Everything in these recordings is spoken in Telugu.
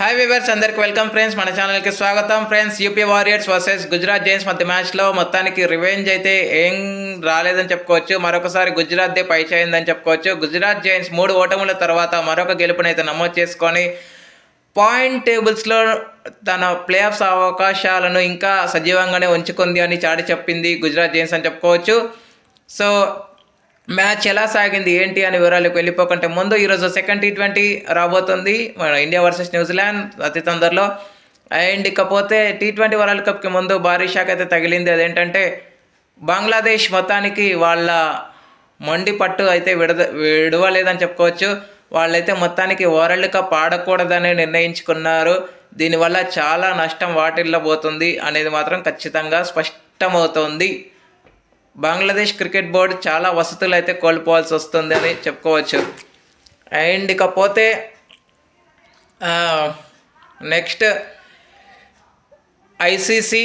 హాయ్ వివర్స్ అందరికి వెల్కమ్ ఫ్రెండ్స్ మన ఛానల్కి స్వాగతం. Friends UP Warriors versus Gujarat Giants మధ్య మ్యాచ్లో మొత్తానికి రివెంజ్ అయితే ఏం రాలేదని చెప్పుకోవచ్చు. మరొకసారి గుజరాత్దే పై చేయిందని చెప్పుకోవచ్చు. గుజరాత్ జైన్స్ మూడు ఓటముల తర్వాత మరొక గెలుపునైతే నమోదు చేసుకొని పాయింట్ టేబుల్స్లో తన ప్లే ఆఫ్స్ అవకాశాలను ఇంకా సజీవంగానే ఉంచుకుంది అని చాటి చెప్పింది గుజరాత్ జైన్స్ అని చెప్పుకోవచ్చు. సో మ్యాచ్ ఎలా సాగింది ఏంటి అని వివరాలకు వెళ్ళిపోకుంటే ముందు ఈరోజు సెకండ్ టీ ట్వంటీ రాబోతుంది. మన ఇండియా వర్సెస్ న్యూజిలాండ్ అతి తొందరలో అండ్ ఇకపోతే టీ ట్వంటీ వరల్డ్ కప్కి ముందు భారీ షాక్ అయితే తగిలింది. అదేంటంటే బంగ్లాదేశ్ మొత్తానికి వాళ్ళ మొండి పట్టు అయితే విడద విడవలేదని చెప్పుకోవచ్చు. వాళ్ళైతే మొత్తానికి వరల్డ్ కప్ ఆడకూడదని నిర్ణయించుకున్నారు. దీనివల్ల చాలా నష్టం వాటిల్లబోతుంది అనేది మాత్రం ఖచ్చితంగా స్పష్టమవుతోంది. బంగ్లాదేశ్ క్రికెట్ బోర్డు చాలా వసతులు అయితే కోల్పోవాల్సి వస్తుంది అని చెప్పుకోవచ్చు. అండ్ ఇకపోతే నెక్స్ట్ ఐసీసీ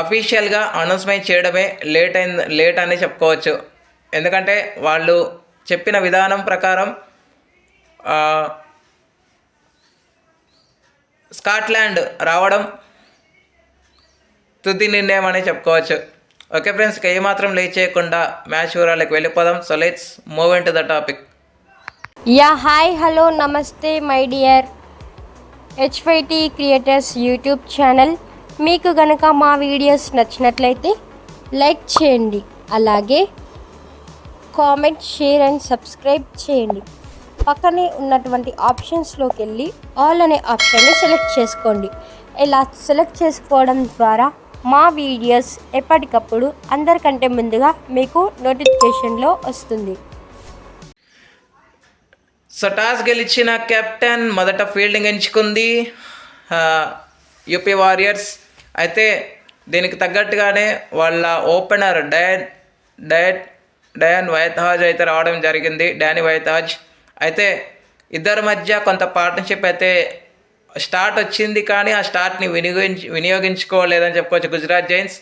అఫీషియల్గా అనౌన్స్మెంట్ చేయడమే లేట్ అయింది లేట్ అని చెప్పుకోవచ్చు. ఎందుకంటే వాళ్ళు చెప్పిన విధానం ప్రకారం స్కాట్లాండ్ రావడం తుది నిర్ణయం అని చెప్పుకోవచ్చు. ఓకే ఫ్రెండ్స్ ఇక ఏమాత్రం లేట్ చేయకుండా మ్యాచ్ వివరాలకు వెళ్ళిపోదాం. So let's move into the topic yeah hi hello నమస్తే my dear HYT creators YouTube channel. మీకు గనక మా వీడియోస్ నచ్చినట్లయితే లైక్ చేయండి. అలాగే కామెంట్ షేర్ అండ్ సబ్స్క్రైబ్ చేయండి. పక్కనే ఉన్నటువంటి ఆప్షన్స్లోకి వెళ్ళి ఆల్ అనే ఆప్షన్ని సెలెక్ట్ చేసుకోండి. ఇలా సెలెక్ట్ చేసుకోవడం ద్వారా మా వీడియోస్ ఎప్పటికప్పుడు అందరికంటే ముందుగా మీకు నోటిఫికేషన్లో వస్తుంది. సో టాస్ గెలిచిన కెప్టెన్ మొదట ఫీల్డింగ్ ఎంచుకుంది. యూపీ వారియర్స్ అయితే దీనికి తగ్గట్టుగానే వాళ్ళ ఓపెనర్ డయన్ డయట్ డయాన్ వైతహాజ్ అయితే రావడం జరిగింది. డానీ వైతహాజ్ అయితే ఇద్దరి మధ్య కొంత పార్ట్నర్షిప్ అయితే స్టార్ట్ వచ్చింది కానీ ఆ స్టార్ట్ని వినియోగించి వినియోగించుకోలేదని చెప్పుకోవచ్చు Gujarat Giants.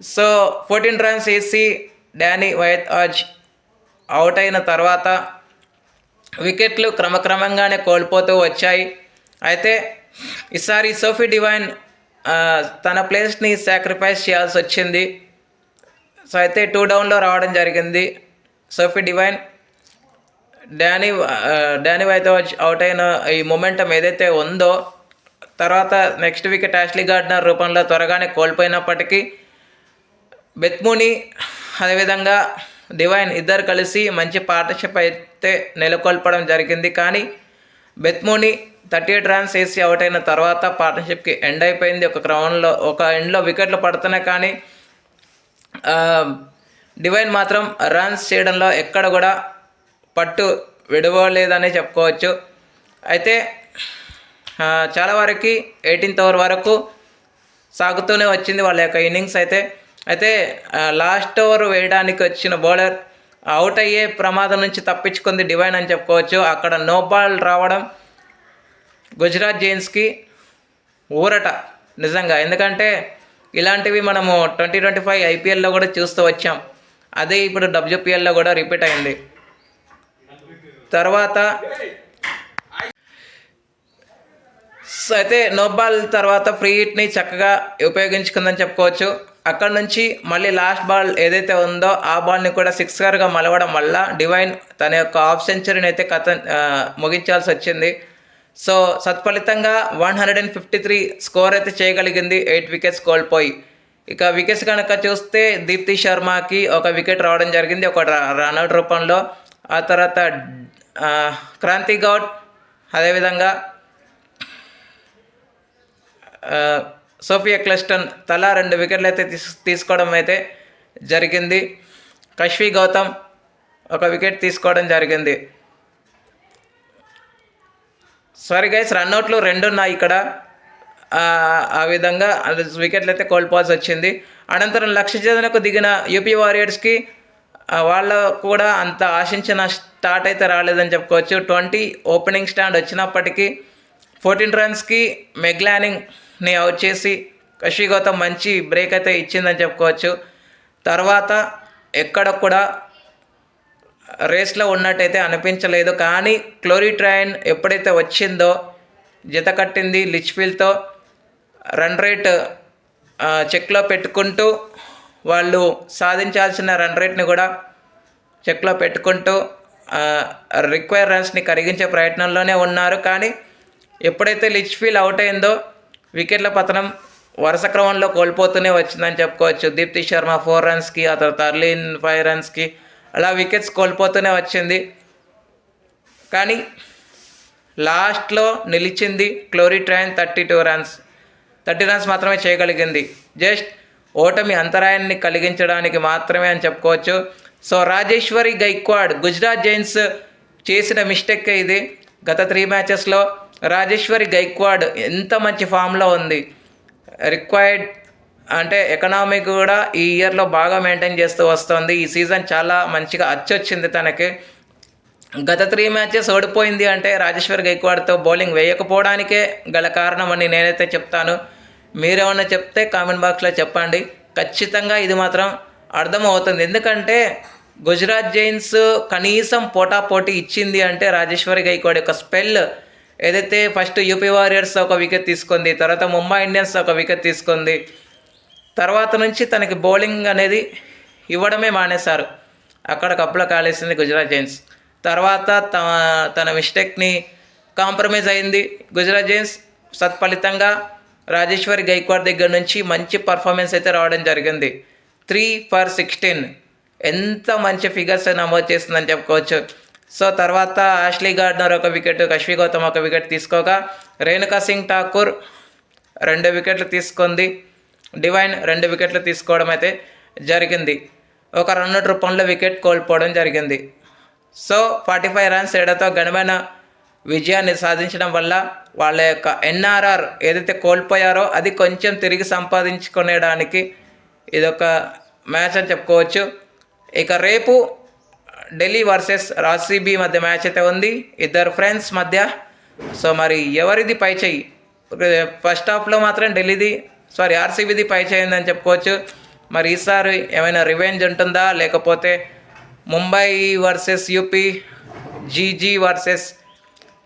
So fourteen runs వేసి డానీ వైత్ ఆజ్ అవుట్ అయిన తర్వాత వికెట్లు క్రమక్రమంగానే కోల్పోతూ వచ్చాయి. అయితే ఈసారి సోఫీ డివైన్ తన ప్లేస్ని సాక్రిఫైస్ చేయాల్సి వచ్చింది. సో అయితే టూ డౌన్లో రావడం జరిగింది. సోఫీ డివైన్ డానీ డానీ అయితే అవుట్ అయిన ఈ మొమెంటం ఏదైతే ఉందో తర్వాత నెక్స్ట్ వీక్ టాష్లీ గార్డ్నర్ రూపంలో త్వరగానే కోల్పోయినప్పటికీ బెత్ముని అదేవిధంగా డివైన్ ఇద్దరు కలిసి మంచి పార్ట్నర్షిప్ అయితే నెలకొల్పడం జరిగింది. కానీ Beth Mooney thirty eight runs వేసి అవుట్ అయిన తర్వాత పార్ట్నర్షిప్కి ఎండ్ అయిపోయింది. ఒక క్రౌండ్లో ఒక ఎండ్లో వికెట్లు పడుతున్నాయి. కానీ డివైన్ మాత్రం రన్స్ చేయడంలో ఎక్కడ కూడా పట్టు విడవలేదని చెప్పుకోవచ్చు. అయితే చాలా వరకు ఎయిటీన్త్ ఓవర్ వరకు సాగుతూనే వచ్చింది వాళ్ళ యొక్క ఇన్నింగ్స్ అయితే. అయితే లాస్ట్ ఓవర్ వేయడానికి వచ్చిన బౌలర్ అవుట్ అయ్యే ప్రమాదం నుంచి తప్పించుకుంది డివైన్ అని చెప్పుకోవచ్చు. అక్కడ నో బాల్ రావడం గుజరాత్ జైన్స్కి ఊరట నిజంగా. ఎందుకంటే ఇలాంటివి మనము ట్వంటీ ట్వంటీ ఫైవ్ ఐపీఎల్లో కూడా చూస్తూ వచ్చాం. అదే ఇప్పుడు డబ్ల్యూపీఎల్లో కూడా రిపీట్ అయింది. తర్వాత సో అయితే నో బాల్ తర్వాత ఫ్రీ హిట్ని చక్కగా ఉపయోగించుకుందని చెప్పుకోవచ్చు. అక్కడ నుంచి మళ్ళీ లాస్ట్ బాల్ ఏదైతే ఉందో ఆ బాల్ని కూడా సిక్సర్గా మలవడం వల్ల డివైన్ తన యొక్క హాఫ్ సెంచరీని అయితే కథ ముగించాల్సి వచ్చింది. So సత్ఫలితంగా one hundred and fifty three score అయితే చేయగలిగింది. ఎయిట్ వికెట్స్ కోల్పోయి. ఇక వికెట్స్ కనుక చూస్తే దీప్తి శర్మకి ఒక వికెట్ రావడం జరిగింది. ఒక రన్అట్ రూపంలో. ఆ తర్వాత క్రాంతి గౌడ్ అదేవిధంగా సోఫియా క్లస్టన్ తలా రెండు వికెట్లు అయితే తీసు తీసుకోవడం అయితే జరిగింది. కశ్వి గౌతమ్ ఒక వికెట్ తీసుకోవడం జరిగింది. సారీ గైస్ రన్అట్లు రెండు ఉన్నాయి ఇక్కడ. ఆ, విధంగా వికెట్లు అయితే కోల్పోవాల్సి వచ్చింది. అనంతరం లక్ష్య ఛేదనకు దిగిన యూపీ వారియర్స్కి వాళ్ళు కూడా అంత ఆశించిన స్టార్ట్ అయితే రాలేదని చెప్పుకోవచ్చు. ట్వంటీ ఓపెనింగ్ స్టాండ్ వచ్చినప్పటికీ ఫోర్టీన్ రన్స్కి మెగ్లానింగ్ని అవుట్ చేసి కషి గౌతమ్ మంచి బ్రేక్ అయితే ఇచ్చిందని చెప్పుకోవచ్చు. తర్వాత ఎక్కడ కూడా రేస్లో ఉన్నట్టయితే అనిపించలేదు. కానీ క్లోరిట్రైన్ ఎప్పుడైతే వచ్చిందో జత కట్టింది లిచ్ఫీల్డ్తో రన్ రేట్ చెక్లో పెట్టుకుంటూ వాళ్ళు సాధించాల్సిన రన్ రేట్ని కూడా చెక్లో పెట్టుకుంటూ రిక్వైర్ రన్స్ని కరిగించే ప్రయత్నంలోనే ఉన్నారు. కానీ ఎప్పుడైతే లిచ్ఫీల్డ్ అవుట్ అయిందో వికెట్ల పతనం వరుస క్రమంలో కోల్పోతూనే వచ్చిందని చెప్పుకోవచ్చు. దీప్తి శర్మ ఫోర్ రన్స్కి ఆ తర్వాత అర్లీన్ ఫైవ్ రన్స్కి అలా వికెట్స్ కోల్పోతూనే వచ్చింది. కానీ లాస్ట్లో నిలిచింది Chloe Tryon thirty two runs thirty runs మాత్రమే చేయగలిగింది. జస్ట్ ఓటమి అంతరాయాన్ని కలిగించడానికి మాత్రమే అని చెప్పుకోవచ్చు. సో రాజేశ్వరి గైక్వాడ్ గుజరాత్ జైన్స్ చేసిన మిస్టేక్ ఇది. గత త్రీ మ్యాచెస్లో రాజేశ్వరి గైక్వాడ్ ఎంత మంచి ఫామ్లో ఉంది. రిక్వైర్డ్ అంటే ఎకనామీ కూడా ఈ ఇయర్లో బాగా మెయింటైన్ చేస్తూ వస్తుంది. ఈ సీజన్ చాలా మంచిగా అచ్చొచ్చింది తనకి. గత త్రీ మ్యాచెస్ ఓడిపోయింది అంటే రాజేశ్వర్ గైక్వాడ్తో బౌలింగ్ వేయకపోవడానికే గల కారణం అని నేనైతే చెప్తాను. మీరేమన్నా చెప్తే కామెంట్ బాక్స్లో చెప్పండి. ఖచ్చితంగా ఇది మాత్రం అర్థమవుతుంది. ఎందుకంటే గుజరాత్ జైన్స్ కనీసం పోటాపోటీ ఇచ్చింది అంటే రాజేశ్వరి గైక్వాడ్ యొక్క స్పెల్ ఏదైతే ఫస్ట్ యూపీ వారియర్స్ ఒక వికెట్ తీసుకుంది తర్వాత ముంబై ఇండియన్స్ ఒక వికెట్ తీసుకుంది తర్వాత నుంచి తనకి బౌలింగ్ అనేది ఇవ్వడమే మానేశారు. అక్కడ కప్పులో కాలేసింది గుజరాత్ జైన్స్. తర్వాత త తన మిస్టేక్ని కాంప్రమైజ్ అయింది గుజరాత్ జైన్స్. సత్ఫలితంగా రాజేశ్వరి గైక్వాడ్ దగ్గర నుంచి మంచి పర్ఫార్మెన్స్ అయితే రావడం జరిగింది. త్రీ ఫర్ సిక్స్టీన్ ఎంత మంచి ఫిగర్స్ నమోదు చేస్తుందని చెప్పుకోవచ్చు. సో తర్వాత ఆష్లీ గార్డ్నర్ ఒక వికెట్ కశ్వి గౌతమ్ ఒక వికెట్ తీసుకోగా. రేణుకా సింగ్ ఠాకూర్ రెండు వికెట్లు తీసుకుంది. డివైన్ రెండు వికెట్లు తీసుకోవడం అయితే జరిగింది. ఒక రన్ రూపంలో వికెట్ కోల్పోవడం జరిగింది. సో ఫార్టీ ఫైవ్ రన్స్ తేడాతో ఘనమైన విజయాన్ని సాధించడం వల్ల వాళ్ళ యొక్క ఎన్ఆర్ఆర్ ఏదైతే కోల్పోయారో అది కొంచెం తిరిగి సంపాదించుకునేడానికి ఇదొక మ్యాచ్ అని చెప్పుకోవచ్చు. ఇక రేపు ఢిల్లీ వర్సెస్ ఆర్సీబీ మధ్య మ్యాచ్ అయితే ఉంది. ఇద్దరు ఫ్రెండ్స్ మధ్య. సో మరి ఎవరిది పై చెయ్యి? ఫస్ట్ హాఫ్లో మాత్రం ఢిల్లీది సారీ ఆర్సీబీది పై చేయిందని చెప్పుకోవచ్చు. మరి ఈసారి ఏమైనా రివెంజ్ ఉంటుందా? లేకపోతే Mumbai versus UP GG versus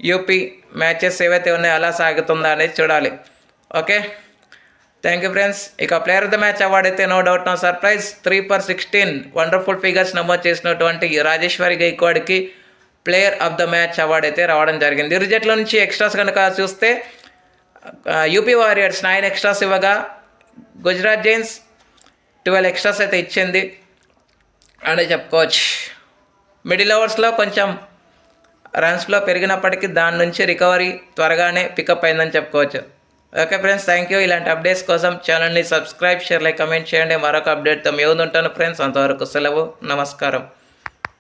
UP matches ఏవైతే ఉన్నాయో అలా సాగుతుందా అనేది చూడాలి. ఓకే? థ్యాంక్ యూ ఫ్రెండ్స్ ఇక player of the match award అయితే no doubt no surprise three per sixteen wonderful figures నమోదు చేసినటువంటి Rajeshwari గైక్వాడ్కి player of the match award అయితే రావడం జరిగింది. రిజల్ట్లో నుంచి ఎక్స్ట్రాస్ కనుక చూస్తే యూపీ వారియర్స్ నైన్ ఎక్స్ట్రాస్ ఇవ్వగా గుజరాత్ జైన్స్ ట్వెల్వ్ ఎక్స్ట్రాస్ అయితే ఇచ్చింది. అని చెప్పుకోవచ్చు. మిడిల్ ఓవర్స్లో కొంచెం రన్స్లో పెరిగినప్పటికీ దాని నుంచి రికవరీ త్వరగానే పికప్ అయిందని చెప్పుకోవచ్చు. ఓకే ఫ్రెండ్స్ థ్యాంక్ యూ ఇలాంటి అప్డేట్స్ కోసం ఛానల్ని సబ్స్క్రైబ్ షేర్ లైక్ కమెంట్ చేయండి. మరొక అప్డేట్తో మీ ఉంటాను ఫ్రెండ్స్ అంతవరకు సెలవు. నమస్కారం.